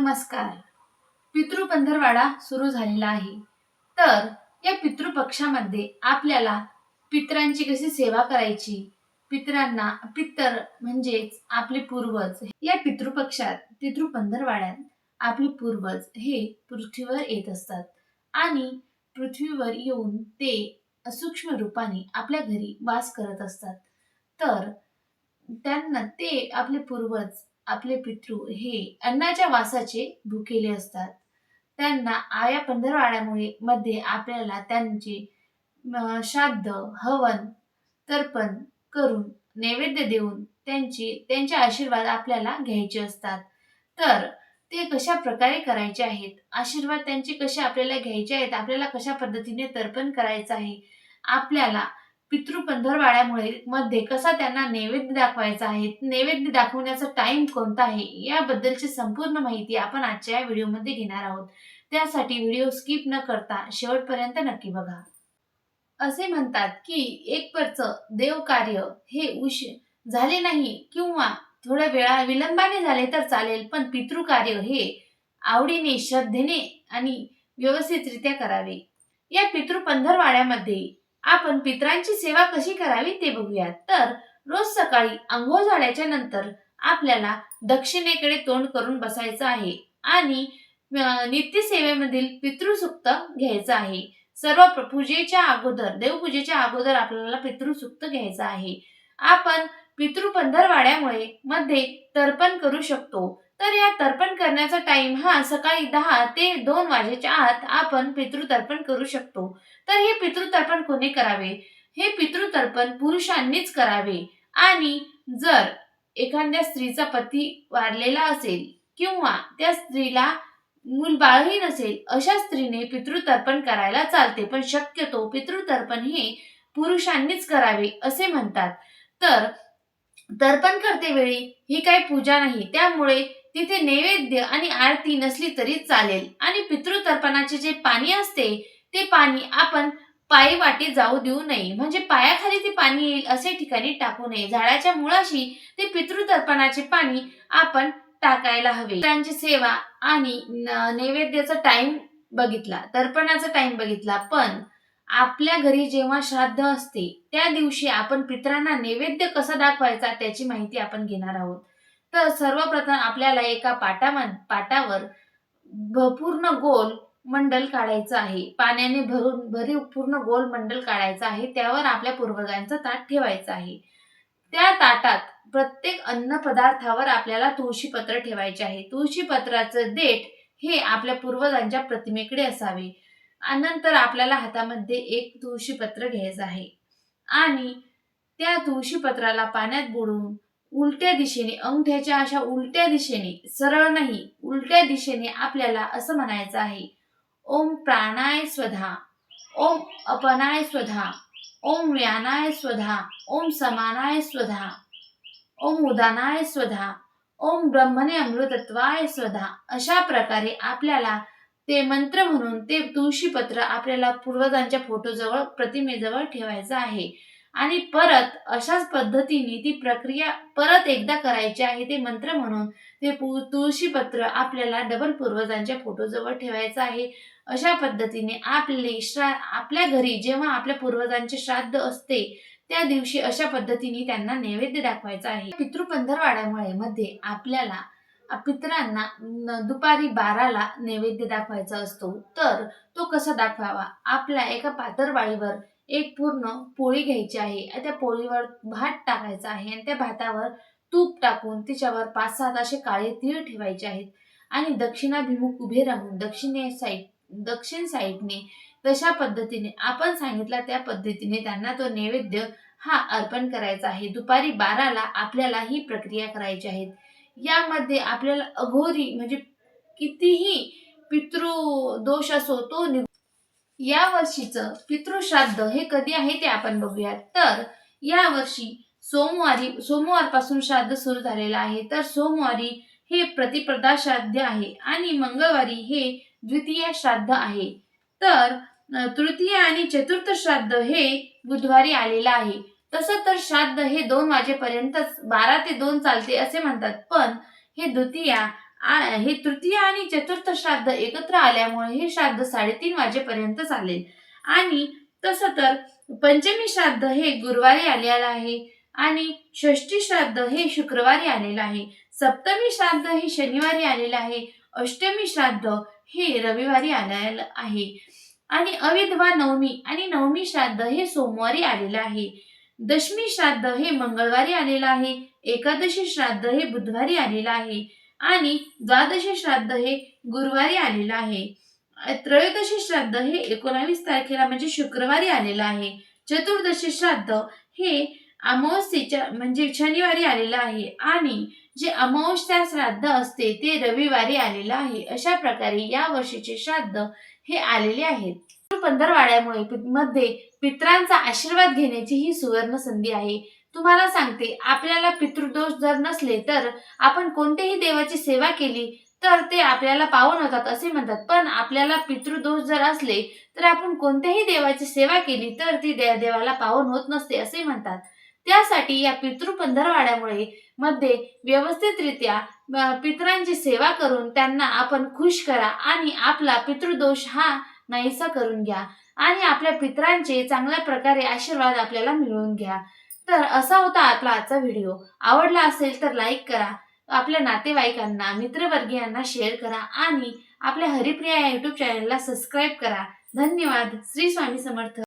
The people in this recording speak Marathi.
नमस्कार. पितृपंधरवाडा सुरू झालेला आहे. तर या पितृपक्षामध्ये आपल्याला पितरांची कशी सेवा करायची? पितरांना पितर म्हणजेच आपले पूर्वज. या पितृपक्षात पितृपंधरवाड्यात आपले पूर्वज हे पृथ्वीवर येत असतात. आणि पृथ्वीवर येऊन ते सूक्ष्म रूपाने आपल्या घरी वास करत असतात. तर त्यांना ते आपले पूर्वज आपले पितृ हे अन्नाच्या वासाचे भुकेले असतात. त्यांना आया पंधरवाड्यामुळे मध्ये आपल्याला त्यांचे श्राद्ध हवन तर्पण करून नैवेद्य देऊन त्यांची त्यांचे आशीर्वाद आपल्याला घ्यायचे असतात. तर ते कशा प्रकारे करायचे आहेत? आशीर्वाद त्यांचे कसे आपल्याला घ्यायचे आहेत? आपल्याला कशा पद्धतीने तर्पण करायचं आहे? आपल्याला पितृपंधरवाड्यामुळे मध्ये कसा त्यांना नैवेद्य दाखवायचा आहे नैवेद्य दाखवण्याचा टाइम कोणता आहे याबद्दलची संपूर्ण माहिती आपण आजच्या या व्हिडिओमध्ये घेणार आहोत. त्यासाठी व्हिडिओ स्किप न करता शेवटपर्यंत नक्की बघा. असे म्हणतात की एक परच देव कार्य हे उश झाले नाही किंवा थोड्या वेळा विलंबाने झाले तर चालेल पण पितृकार्य हे आवडीने श्रद्धेने आणि व्यवस्थितरित्या करावे. या पितृ पंधरवाड्यामध्ये आपण पितरांची सेवा कशी करावी ते बघूयात. तर रोज सकाळी आंघोळ झाल्याच्यानंतर आपल्याला दक्षिणेकडे तोंड करून बसायचं आहे आणि नित्यसेवेमधील पितृसुक्त घ्यायचं आहे. सर्व पूजेच्या अगोदर देवपूजेच्या अगोदर आपल्याला पितृसुक्त घ्यायचं आहे. आपण पितृपंधरवाड्यामुळे मध्ये तर्पण करू शकतो. तर या तर्पण करण्याचा टाइम हा सकाळी दहा ते दोन वाजेच्या आत आपण पितृतर्पण करू शकतो. तर हे पितृतर्पण कोणी करावे? हे पितृतर्पण पुरुषांनीच करावे. आणि जर एखाद्या स्त्रीचा पती वारलेला असेल किंवा त्या स्त्रीला मूल बाळही नसेल अशा स्त्रीने पितृतर्पण करायला चालते. पण शक्यतो पितृतर्पण हे पुरुषांनीच करावे असे म्हणतात. तर तर्पण करते वेळी ही काही पूजा नाही. त्यामुळे तिथे नैवेद्य आणि आरती नसली तरी चालेल. आणि पितृतर्पणाचे जे पाणी असते ते पाणी आपण पायी वाटे जाऊ देऊ नये. म्हणजे पायाखाली ते पाणी येईल असे ठिकाणी टाकू नये. झाडाच्या मुळाशी ते पितृतर्पणाचे पाणी आपण टाकायला हवे. त्यांची सेवा आणि नैवेद्याचा टाइम बघितला तर्पणाचा टाइम बघितला. पण आपल्या घरी जेव्हा श्राद्ध असते त्या दिवशी आपण पितरांना नैवेद्य कसा दाखवायचा त्याची माहिती आपण घेणार आहोत. तर सर्वप्रथम आपल्याला एका पाटामध्ये पाटावर पूर्ण गोल मंडल काढायचं आहे. पाण्याने भरून भरीव पूर्ण गोल मंडल काढायचं आहे. त्यावर आपल्या पूर्वजांचं ताट ठेवायचं आहे. त्या ताटात प्रत्येक अन्न पदार्थावर आपल्याला तुळशीपत्र ठेवायचे आहे. तुळशीपत्राचं देठ हे आपल्या पूर्वजांच्या प्रतिमेकडे असावे. नंतर आपल्याला हातामध्ये एक तुळशीपत्र घ्यायचं आहे. आणि त्या तुळशीपत्राला पाण्यात बुडवून उलट्या दिशेने अंगठ्याच्या अशा उलट्या दिशेने सरळ नाही उलट्या दिशेने आपल्याला असं म्हणायचं आहे. ओम प्राणाय स्वधा ओम अपनाय स्वधा ओम व्यानाय स्वधा ओम समानाय स्वधा ओम उदानाय स्वधा ओम ब्रह्मणे अमृतत्वाय स्वधा. अशा प्रकारे आपल्याला ते मंत्र म्हणून ते तुळशीपत्र आपल्याला पूर्वजांच्या फोटोजवळ प्रतिमेजवळ ठेवायचं आहे. आणि परत अशाच पद्धतीने ती प्रक्रिया परत एकदा करायची आहे ते मंत्र म्हणून ते तुळशी तुळशीपत्र आपल्याला डबल पूर्वजांच्या फोटोजवळ ठेवायचं आहे. अशा पद्धतीने आपले श्रा आपल्या घरी जेव्हा आपल्या पूर्वजांचे श्राद्ध असते त्या दिवशी अशा पद्धतीने त्यांना नैवेद्य दाखवायचा आहे. पितृपंधरवाड्यामुळे मध्ये आपल्याला पितरांना दुपारी बाराला नैवेद्य दाखवायचा असतो. तर तो कसा दाखवावा? आपल्या एका पातरवाळीवर एक पूर्ण पोळी घ्यायची आहे. त्या पोळीवर भात टाकायचा आहे. आणि त्या भातावर तूप टाकून तिच्यावर पाच सात असे काळे तीळ ठेवायचे आहेत. आणि दक्षिणाभिमुख उभे राहून दक्षिणे साईड दक्षिण साईडने तशा पद्धतीने आपण सांगितलं त्या पद्धतीने त्यांना तो नैवेद्य हा अर्पण करायचा आहे. दुपारी बाराला आपल्याला ही प्रक्रिया करायची आहे. यामध्ये आपल्याला अघोरी म्हणजे कितीही पितृ दोष असो तो या वर्षीचं पितृश्राद्ध हे कधी आहे ते आपण बघूयात. तर या वर्षी सोमवारी सोमवारपासून श्राद्ध सुरू झालेलं आहे. तर सोमवारी हे प्रतिप्रदा श्राद्ध आहे आणि मंगळवारी हे द्वितीय श्राद्ध आहे. तर तृतीय आणि चतुर्थ श्राद्ध हे बुधवारी आलेलं आहे. तसं तर श्राद्ध हे दोन वाजेपर्यंतच बारा ते दोन चालते असे म्हणतात. पण हे द्वितीया हे तृतीय आणि चतुर्थ श्राद्ध एकत्र आल्यामुळे हे श्राद्ध साडेतीन वाजेपर्यंत चालेल. आणि तसं तर पंचमी श्राद्ध हे गुरुवारी आलेलं आहे आणि षष्ठी श्राद्ध हे शुक्रवारी आलेलं आहे. सप्तमी श्राद्ध हे शनिवारी आलेलं आहे. अष्टमी श्राद्ध हे रविवारी आलेलं आहे. आणि अविधवा नवमी आणि नवमी श्राद्ध हे सोमवारी आलेलं आहे. दशमी श्राद्ध हे मंगळवारी आलेलं आहे. एकादशी श्राद्ध हे बुधवारी आलेलं आहे. आणि द्वादशी श्राद्ध हे गुरुवारी आलेलं आहे. त्रयोदशी श्राद्ध हे एकोणावीस तारखेला म्हणजे शुक्रवारी आलेलं आहे. चतुर्दशी श्राद्ध हे अमावस्येच्या म्हणजे शनिवारी आलेलं आहे. आणि जे अमावस्या श्राद्ध असते ते रविवारी आलेलं आहे. अशा प्रकारे या वर्षीचे श्राद्ध हे आलेले आहेत. पंधरवाड्यामुळे मध्ये पित्रांचा आशीर्वाद घेण्याची ही सुवर्ण संधी आहे. तुम्हाला सांगते आपल्याला पितृदोष जर नसले तर आपण कोणत्याही देवाची सेवा केली तर ते आपल्याला पावन होतात असे म्हणतात. पण आपल्याला पितृदोष जर असले तर आपण कोणत्याही देवाची सेवा केली तर ती दे- देवाला पावन होत नसते असे म्हणतात. त्यासाठी या पितृ पंधरवाड्यामुळे मध्ये व्यवस्थितरित्या पितरांची सेवा करून त्यांना आपण खुश करा आणि आपला पितृदोष हा नाहीसा करून घ्या. आणि आपल्या पितरांचे चांगल्या प्रकारे आशीर्वाद आपल्याला मिळवून घ्या. तर असा होता आपला आजचा व्हिडिओ. आवडला असेल तर लाईक करा. आपल्या नातेवाईकांना मित्रवर्गीयांना शेअर करा आणि आपल्या हरिप्रिया या युट्यूब चॅनलला सबस्क्राईब करा. धन्यवाद. श्री स्वामी समर्थ.